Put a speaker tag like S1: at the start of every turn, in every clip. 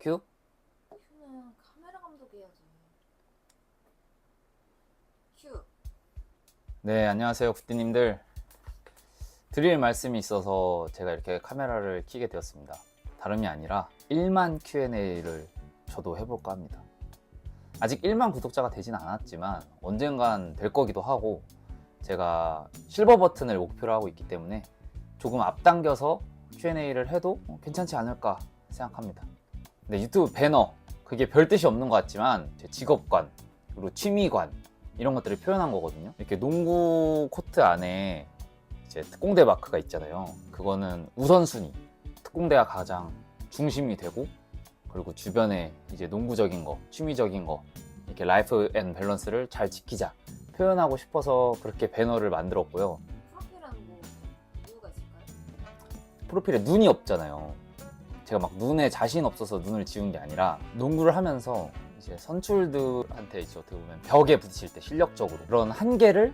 S1: 큐?
S2: 큐는 카메라 감독 해야지. 큐.
S1: 네, 안녕하세요, 굿디님들. 드릴 말씀이 있어서 제가 이렇게 카메라를 켜게 되었습니다. 다름이 아니라 1만 Q&A를 저도 해볼까 합니다. 아직 1만 구독자가 되진 않았지만 언젠간 될 거기도 하고 제가 실버 버튼을 목표로 하고 있기 때문에 조금 앞당겨서 Q&A를 해도 괜찮지 않을까 생각합니다. 근데 유튜브 배너 그게 별 뜻이 없는 것 같지만 제 직업관 그리고 취미관 이런 것들을 표현한 거거든요. 이렇게 농구 코트 안에 이제 특공대 마크가 있잖아요. 그거는 우선순위, 특공대가 가장 중심이 되고 그리고 주변에 이제 농구적인 거, 취미적인 거 이렇게 라이프 앤 밸런스를 잘 지키자 표현하고 싶어서 그렇게 배너를 만들었고요.
S2: 프로필은 뭐 이유가 있을까요?
S1: 프로필에 눈이 없잖아요. 제가 막 눈에 자신 없어서 눈을 지운 게 아니라 농구를 하면서 이제 선출들한테 이제 어떻게 보면 벽에 부딪힐 때 실력적으로 그런 한계를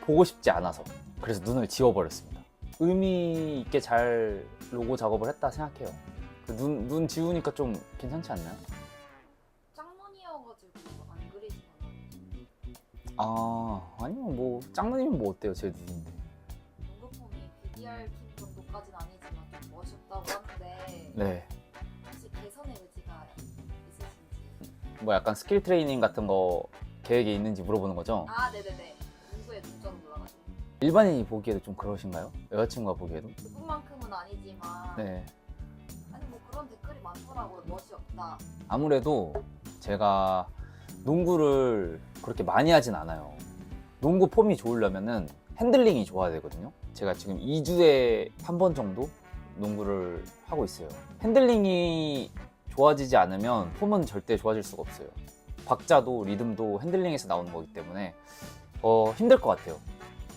S1: 보고 싶지 않아서 그래서 눈을 지워버렸습니다. 의미 있게 잘 로고 작업을 했다 생각해요. 그 눈, 눈 지우니까 좀 괜찮지 않나요?
S2: 짝눈이어가지고 안 그리시거나.
S1: 아, 아니면 뭐, 짱누님은 뭐 어때요? 제 눈인데.
S2: 농구폼이 BDR 팀 정도까지는 아니지만 좀 멋있다고 하는데
S1: 네.
S2: 혹시 개선의 의지가 있으신지.
S1: 뭐 약간 스킬 트레이닝 같은 거 계획이 있는지 물어보는 거죠?
S2: 아, 네네네. 농구에 눈점 올라가지고.
S1: 일반인이 보기에도 좀 그러신가요? 여자친구가 보기에도?
S2: 그뿐만큼은 아니지만.
S1: 네.
S2: 아니 뭐 그런 댓글이 많더라고요. 멋이 없다.
S1: 아무래도 제가 농구를 그렇게 많이 하진 않아요. 농구 폼이 좋으려면은 핸들링이 좋아야 되거든요. 제가 지금 2주에 한 번 정도 농구를 하고 있어요. 핸들링이 좋아지지 않으면 폼은 절대 좋아질 수가 없어요. 박자도 리듬도 핸들링에서 나오는 거기 때문에 어, 힘들 것 같아요.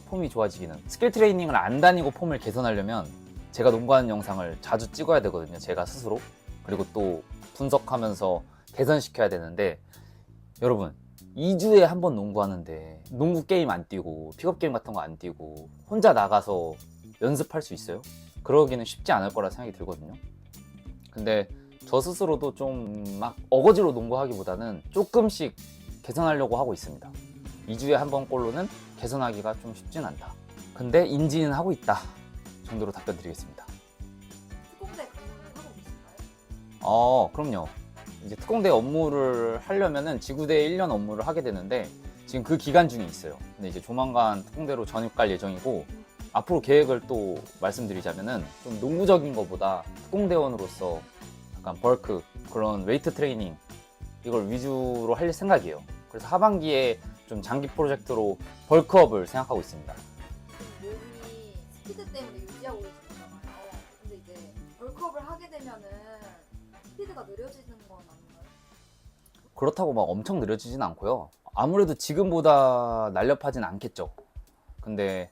S1: 폼이 좋아지기는. 스킬 트레이닝을 안 다니고 폼을 개선하려면 제가 농구하는 영상을 자주 찍어야 되거든요. 제가 스스로. 그리고 또 분석하면서 개선시켜야 되는데 여러분 2주에 한 번 농구하는데 농구 게임 안 뛰고 픽업 게임 같은 거 안 뛰고 혼자 나가서 연습할 수 있어요? 그러기는 쉽지 않을 거라 생각이 들거든요. 근데 저 스스로도 좀 막 어거지로 농구하기보다는 조금씩 개선하려고 하고 있습니다. 2주에 한 번 꼴로는 개선하기가 좀 쉽진 않다. 근데 인지는 하고 있다. 정도로 답변 드리겠습니다.
S2: 특공대 근무는 하고 계신가요?
S1: 어, 그럼요. 이제 특공대 업무를 하려면은 지구대 1년 업무를 하게 되는데 지금 그 기간 중에 있어요. 근데 이제 조만간 특공대로 전입 갈 예정이고 앞으로 계획을 또 말씀드리자면은 좀 농구적인 것보다 특공대원으로서 약간 벌크 그런 웨이트 트레이닝 이걸 위주로 할 생각이에요. 그래서 하반기에 좀 장기 프로젝트로 벌크업을 생각하고 있습니다.
S2: 몸이 스피드 때문에 유지하고 계시잖아요. 근데 이제 벌크업을 하게 되면은 스피드가 느려지는 건 아닌가요?
S1: 그렇다고 막 엄청 느려지진 않고요. 아무래도 지금보다 날렵하진 않겠죠. 근데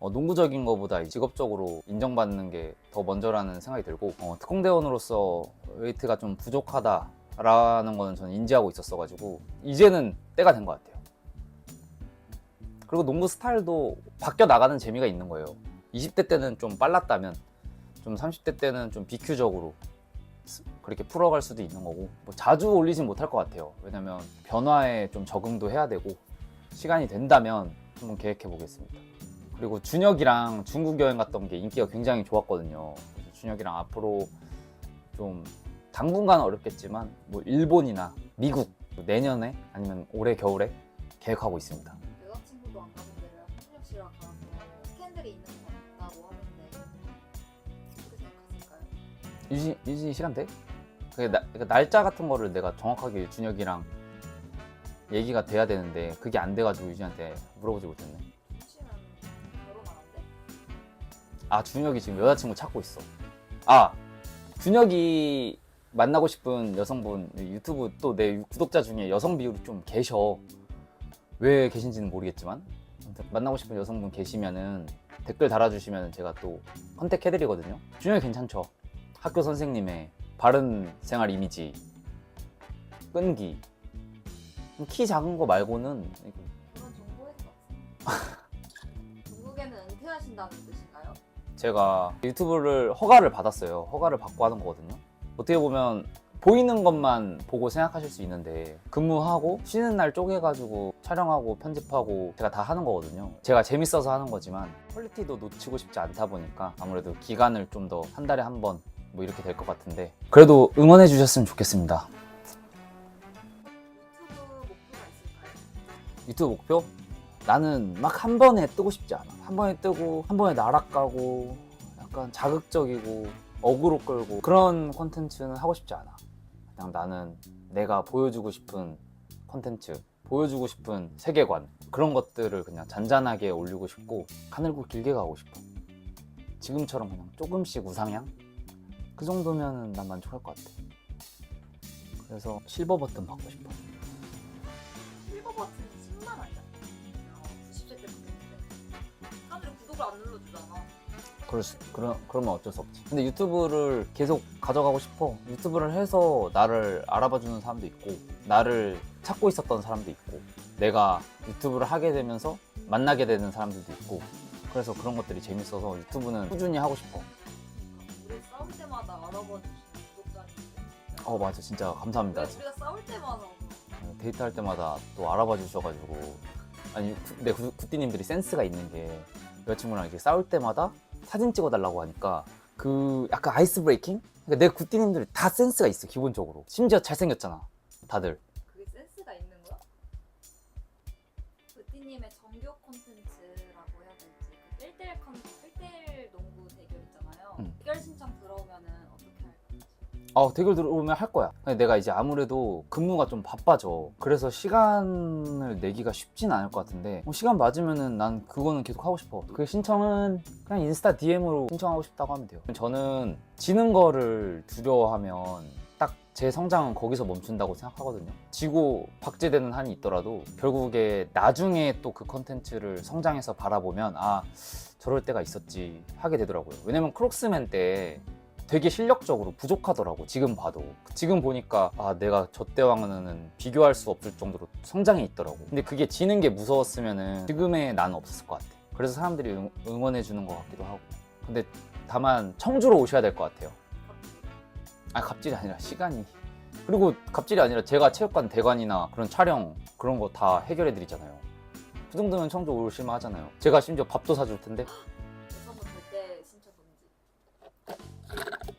S1: 어, 농구적인 것보다 직업적으로 인정받는 게 더 먼저라는 생각이 들고 어, 특공대원으로서 웨이트가 좀 부족하다라는 거는 저는 인지하고 있었어가지고 이제는 때가 된 것 같아요. 그리고 농구 스타일도 바뀌어 나가는 재미가 있는 거예요. 20대 때는 좀 빨랐다면 좀 30대 때는 좀 비큐적으로 그렇게 풀어갈 수도 있는 거고 뭐 자주 올리진 못할 것 같아요 왜냐면 변화에 좀 적응도 해야 되고 시간이 된다면 한번 계획해 보겠습니다 그리고 준혁이랑 중국 여행 갔던 게 인기가 굉장히 좋았거든요 그래서 준혁이랑 앞으로 좀 당분간 어렵겠지만 뭐 일본이나 미국 내년에 아니면 올해 겨울에 계획하고 있습니다
S2: 여자친구도 안 가는 데를 한준혁 씨랑 가서 스캔들이 있는 것 같다고 하는데 어떻게 생각하실까요?
S1: 유진, 유진이 시간 돼? 그게 나- 그러니까 날짜 같은 거를 내가 정확하게 준혁이랑 얘기가 돼야 되는데 그게 안 돼가지고 유진한테 물어보지 못했네 아 준혁이 지금 여자친구 찾고 있어. 아 준혁이 만나고 싶은 여성분 유튜브 또 내 구독자 중에 여성 비율이 좀 계셔. 왜 계신지는 모르겠지만. 만나고 싶은 여성분 계시면은 댓글 달아주시면 제가 또 컨택해드리거든요. 준혁이 괜찮죠? 학교 선생님의 바른 생활 이미지. 끈기. 키 작은 거 말고는
S2: 그런 정보에서 같습니다. 중국에는 은퇴하신다는 뜻인가요?
S1: 제가 유튜브를 허가를 받았어요. 허가를 받고 하는 거거든요. 어떻게 보면 보이는 것만 보고 생각하실 수 있는데 근무하고 쉬는 날 쪼개가지고 촬영하고 편집하고 제가 다 하는 거거든요. 제가 재밌어서 하는 거지만 퀄리티도 놓치고 싶지 않다 보니까 아무래도 기간을 좀 더 한 달에 한 번 뭐 이렇게 될 것 같은데 그래도 응원해 주셨으면 좋겠습니다.
S2: 유튜브 목표
S1: 나는 막 한 번에 뜨고 싶지 않아. 한 번에 뜨고 한 번에 날아가고 약간 자극적이고 어그로 끌고 그런 콘텐츠는 하고 싶지 않아. 그냥 나는 내가 보여주고 싶은 콘텐츠, 보여주고 싶은 세계관 그런 것들을 그냥 잔잔하게 올리고 싶고 가늘고 길게 가고 싶어. 지금처럼 그냥 조금씩 우상향? 그 정도면은 난 만족할 것 같아. 그래서 실버 버튼 받고 싶어.
S2: 실버 버튼 구독을 안 눌러주잖아
S1: 그럴 수, 그러, 그러면 어쩔 수 없지. 근데 유튜브를 계속 가져가고 싶어. 유튜브를 해서 나를 알아봐주는 사람도 있고, 나를 찾고 있었던 사람도 있고, 내가 유튜브를 하게 되면서 만나게 되는 사람들도 있고, 그래서 그런 것들이 재밌어서 유튜브는 꾸준히 하고 싶어.
S2: 우리 싸울 때마다 알아봐 주시는 구독자님
S1: 어, 맞아. 진짜 감사합니다.
S2: 우리가 싸울 때마다
S1: 데이트할 때마다 또 알아봐 주셔가지고. 아니, 구- 내 구- 구띠님들이 센스가 있는 게 여자친구랑 이렇게 싸울 때마다 사진 찍어달라고 하니까 그 약간 아이스 브레이킹? 그러니까 내 구띠님들이 다 센스가 있어, 기본적으로. 심지어 잘생겼잖아, 다들.
S2: 어,
S1: 대결 들어오면 할 거야. 근데 내가 이제 아무래도 근무가 좀 바빠져. 그래서 시간을 내기가 쉽진 않을 것 같은데, 어, 시간 맞으면은 난 그거는 계속 하고 싶어. 그 신청은 그냥 인스타 DM으로 신청하고 싶다고 하면 돼요. 저는 지는 거를 두려워하면 딱제 성장은 거기서 멈춘다고 생각하거든요. 지고 박제되는 한이 있더라도 결국에 나중에 또 그 컨텐츠를 성장해서 바라보면 아, 저럴 때가 있었지 하게 되더라고요. 왜냐면 크록스맨 때 되게 실력적으로 부족하더라고 지금 봐도. 지금 보니까 아 내가 저 때와는 비교할 수 없을 정도로 성장이 있더라고. 근데 그게 지는 게 무서웠으면은 지금의 나는 없었을 것 같아. 그래서 사람들이 응, 응원해 주는 것 같기도 하고. 근데 다만 청주로 오셔야 될 것 같아요? 아 갑질이 아니라 시간이. 그리고 갑질이 아니라 제가 체육관 대관이나 그런 촬영 그런 거 다 해결해 드리잖아요. 그 정도면 청주 오실만 하잖아요. 제가 심지어 밥도 사줄 텐데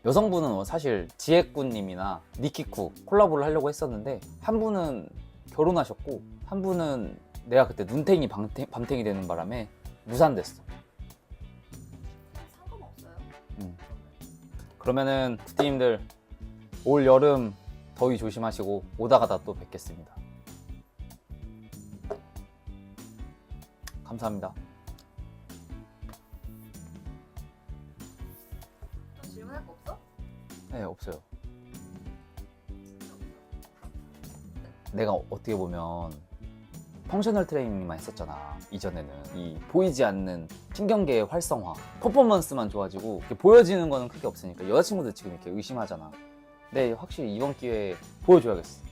S1: 여성분은 사실 지혜꾸님이나 니키쿠 콜라보를 하려고 했었는데 한 분은 결혼하셨고 한 분은 내가 그때 눈탱이 밤탱, 밤탱이 되는 바람에 무산됐어.
S2: 상관없어요
S1: 음. 그러면은 구티님들 올 여름 더위 조심하시고 오다 가다 또 뵙겠습니다. 감사합니다. 네 없어요. 내가 어떻게 보면 펑셔널 트레이닝만 했었잖아 이전에는. 이 보이지 않는 신경계의 활성화 퍼포먼스만 좋아지고 보여지는 거는 크게 없으니까 여자친구들 지금 이렇게 의심하잖아. 근데 확실히 이번 기회에 보여줘야겠어